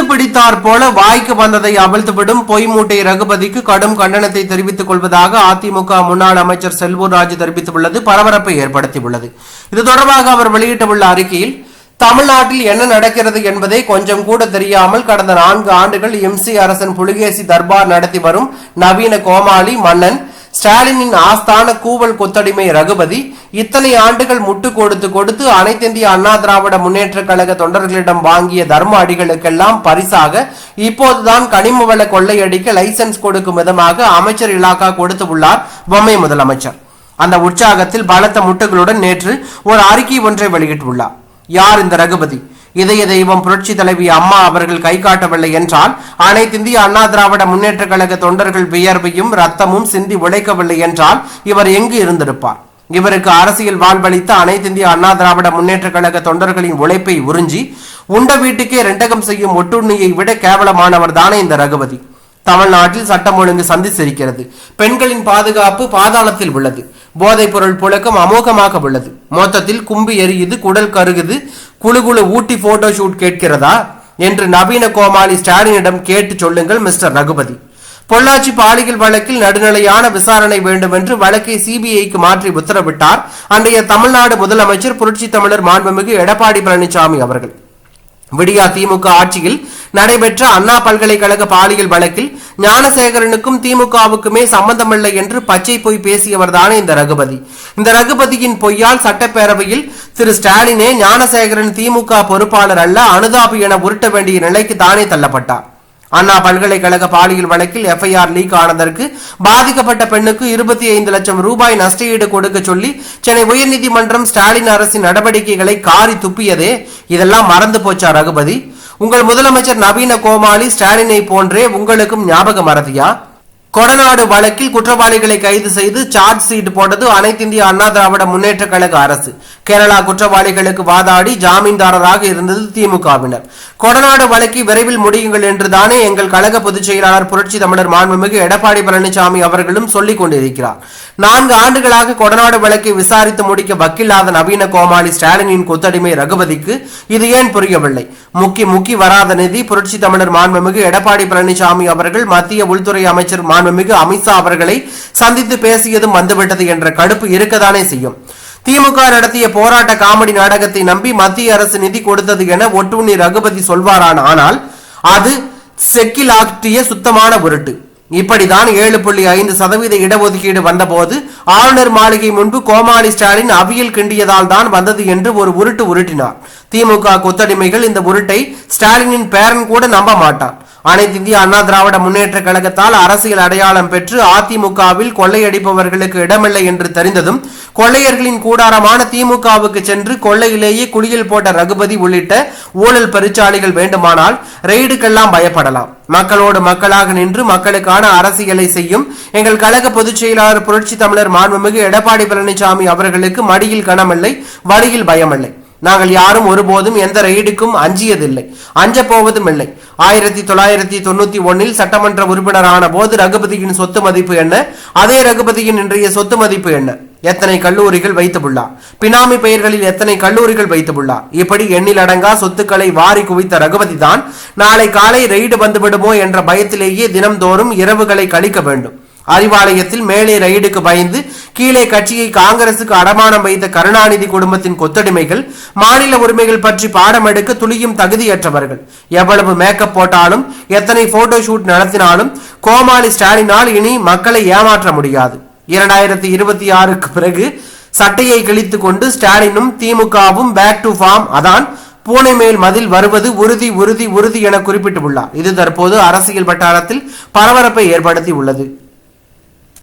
பிடித்து பிடித்தார் போல வாய்க்கு வந்ததை அவிழ்த்துவிடும் பொய் மூட்டை ரகுபதிக்கு கடும் கண்டனத்தை தெரிவித்துக் கொள்வதாக அதிமுக முன்னாள் அமைச்சர் செல்வூர் ராஜு தெரிவித்துள்ளது பரபரப்பை ஏற்படுத்தியுள்ளது. இது தொடர்பாக அவர் வெளியிட்டுள்ள அறிக்கையில் தமிழ்நாட்டில் என்ன நடக்கிறது என்பதை கொஞ்சம் கூட தெரியாமல் கடந்த நான்கு ஆண்டுகள் எம்சி அரசன் புலிகேசி தர்பார் நடத்தி வரும் நவீன கோமாளி மன்னன் ஸ்டாலினின் ஆஸ்தான கூவல் கொத்தடிமை ரகுபதி இத்தனை ஆண்டுகள் முட்டு கொடுத்து கொடுத்து அனைத்திந்திய அண்ணா திராவிட முன்னேற்ற கழக தொண்டர்களிடம் வாங்கிய தர்ம அடிகளுக்கெல்லாம் பரிசாக இப்போதுதான் கனிம வள கொள்ளையடிக்க லைசன்ஸ் கொடுக்கும் விதமாக அமைச்சர் இலாக்கா கொடுத்து உள்ளார் பொம்மை முதலமைச்சர். அந்த உற்சாகத்தில் பலத்த முட்டுகளுடன் நேற்று ஒரு அறிக்கை ஒன்றை வெளியிட்டுள்ளார். யார் இந்த ரகுபதி? இதய தெய்வம் புரட்சி தலைவி அம்மா அவர்கள் கை காட்டவில்லை என்றால் அனைத்திந்திய அண்ணா திராவிட முன்னேற்ற கழக தொண்டர்கள் வியர்வையும் ரத்தமும் சிந்தி உழைக்கவில்லை என்றால் இவர் எங்கு இருந்திருப்பார்? இவருக்கு அரசியல் வாழ்வளித்த அனைத்திந்திய அண்ணா திராவிட முன்னேற்ற கழக தொண்டர்களின் உழைப்பை உறிஞ்சி உண்ட வீட்டுக்கே ரெண்டகம் செய்யும் ஒட்டுண்ணியை விட கேவலமானவர் தானே இந்த ரகுபதி. தமிழ்நாட்டில் சட்டம் ஒழுங்கு சந்திச்சிருக்கிறது பெண்களின் பாதுகாப்பு பாதாளத்தில் உள்ளது. போதைப் பொருள் புழக்கம் அமோகமாக உள்ளது. மொத்தத்தில் கும்பி எரியுது குடல் கருகுது குழு குழு ஊட்டி போட்டோ ஷூட் கேட்கிறதா என்று நவீன கோமாளி ஸ்டாலினிடம் கேட்டு சொல்லுங்கள் மிஸ்டர் ரகுபதி. பொள்ளாச்சி பாலியல் வழக்கில் நடுநிலையான விசாரணை வேண்டும் என்று வழக்கை சிபிஐக்கு மாற்றி உத்தரவிட்டார். அன்றைய தமிழ்நாடு முதலமைச்சர் புரட்சி தமிழர் மாண்புமிகு எடப்பாடி பழனிசாமி அவர்கள். விடியா திமுக ஆட்சியில் நடைபெற்ற அண்ணா பல்கலைக்கழக பாலியல் வழக்கில் ஞானசேகரனுக்கும் திமுகவுக்குமே சம்பந்தமில்லை என்று பச்சை பொய் பேசியவர் தானே இந்த ரகுபதி. இந்த ரகுபதியின் பொய்யால் சட்டப்பேரவையில் திரு ஸ்டாலினே ஞானசேகரன் திமுக பொறுப்பாளர் அல்ல அனுதாபி என உருட்ட வேண்டிய நிலைக்கு தானே தள்ளப்பட்டார். அண்ணா பல்கலைக்கழக பாலியல் வழக்கில் எஃப்ஐஆர் லீக் ஆனதற்கு பாதிக்கப்பட்ட பெண்ணுக்கு இருபத்தி ஐந்து லட்சம் ரூபாய் நஷ்டஈடு கொடுக்க சொல்லி சென்னை உயர்நீதிமன்றம் ஸ்டாலின் அரசின் நடவடிக்கைகளை காரி துப்பியதே. இதெல்லாம் மறந்து போச்சா ரகுபதி? உங்கள் முதலமைச்சர் நவீன கோமாளி ஸ்டாலினை போன்றே உங்களுக்கும் ஞாபகம் மறதியா கொடநாடு வழக்கில் குற்றவாளிகளை கைது செய்து சார்ஜ் ஷீட் போட்டது அனைத்திந்திய அண்ணா திராவிட முன்னேற்ற கழக அரசு. கேரளா குற்றவாளிகளுக்கு வாதாடி ஜாமீன்தாரராக இருந்தது திமுகவினர். கொடநாடு வழக்கு விரைவில் முடியுங்கள் என்று தானே எங்கள் கழக பொதுச் செயலாளர் புரட்சி தமிழர் மாண்புமிகு எடப்பாடி பழனிசாமி அவர்களும் சொல்லிக் கொண்டிருக்கிறார். நான்கு ஆண்டுகளாக கொடநாடு வழக்கை விசாரித்து முடிக்க வக்கில்லாத நவீன கோமாளி ஸ்டாலினின் கொத்தடிமை ரகுபதிக்கு இது ஏன் புரியவில்லை? முக்கி முக்கி வராத நிதி புரட்சி தமிழர் மாண்புமிகு எடப்பாடி பழனிசாமி அவர்கள் மத்திய உள்துறை அமைச்சர் மாண்புமிகு அமித்ஷா அவர்களை சந்தித்து பேசியதும் வந்துவிட்டது என்ற கடுப்பு இருக்கதானே செய்யும். திமுக நடத்திய போராட்ட காமெடி நாடகத்தை நம்பி மத்திய அரசு நிதி கொடுத்தது என ஒட்டுண்ணி ரகுபதி சொல்வாரான் ஆனால் அது செக்கில் ஆற்றிய சுத்தமான உருட்டு. இப்படிதான் ஏழு புள்ளி ஐந்து சதவீத இடஒதுக்கீடு வந்தபோது ஆளுநர் மாளிகை முன்பு கோமாளி ஸ்டாலின் அவியல் கிண்டியதால் தான் வந்தது என்று ஒரு உருட்டு உருட்டினார். திமுக கொத்தடிமைகள் இந்த உருட்டை ஸ்டாலினின் பேரன் கூட நம்ப மாட்டான். அனைத்து இந்திய அண்ணா திராவிட முன்னேற்ற கழகத்தால் அரசியல் அடையாளம் பெற்று அதிமுகவில் கொள்ளையடிப்பவர்களுக்கு இடமில்லை என்று தெரிந்ததும் கொள்ளையர்களின் கூடாரமான திமுகவுக்கு சென்று கொள்ளையிலேயே குளியல் போட்ட ரகுபதி உள்ளிட்ட ஊழல் பெருச்சாளிகள் வேண்டுமானால் ரெய்டுக்கெல்லாம் பயப்படலாம். மக்களோடு மக்களாக நின்று மக்களுக்கான அரசியலை செய்யும் எங்கள் கழக பொதுச் செயலாளர் புரட்சி தமிழர் மாண்புமிகு எடப்பாடி பழனிசாமி அவர்களுக்கு மடியில் கனமில்லை வழியில் பயமில்லை. நாங்கள் யாரும் ஒருபோதும் எந்த ரெய்டுக்கும் அஞ்சியதில்லை. அஞ்ச போவதும் இல்லை ஆயிரத்தி தொள்ளாயிரத்தி தொண்ணூத்தி ஒன்னில் சட்டமன்ற உறுப்பினரான போது ரகுபதியின் சொத்து மதிப்பு என்ன? அதே ரகுபதியின் இன்றைய சொத்து மதிப்பு என்ன? எத்தனை கல்லூரிகள் வைத்துள்ளார் பினாமி பெயர்களில் எத்தனை கல்லூரிகள் வைத்துள்ளார் இப்படி எண்ணில் அடங்கா சொத்துக்களை வாரி குவித்த ரகுபதி தான் நாளை காலை ரெய்டு வந்துவிடுமோ என்ற பயத்திலேயே தினம்தோறும் இரவுகளை கழிக்க வேண்டும். அறிவாலயத்தில் மேலே ரைடுக்கு பயந்து கீழே கட்சியை காங்கிரசுக்கு அடமானம் வைத்த கருணாநிதி குடும்பத்தின் கொத்தடிமைகள் மாநில உரிமைகள் பற்றி பாடம் எடுக்க துளியும் தகுதியற்றவர்கள். எவ்வளவு மேக்கப் போட்டாலும் எத்தனை போட்டோ ஷூட் நடத்தினாலும் கோமாளி ஸ்டாலினால் இனி மக்களை ஏமாற்ற முடியாது. இரண்டாயிரத்தி இருபத்தி ஆறுக்கு பிறகு சட்டையை கிழித்து கொண்டு ஸ்டாலினும் திமுகவும் பேக் டு ஃபார்ம் அதான் பூனை மேல் மதில் வருவது உறுதி உறுதி உறுதி என குறிப்பிட்டுள்ளார். இது தற்போது அரசியல் வட்டாரத்தில் பரபரப்பை ஏற்படுத்தி உள்ளது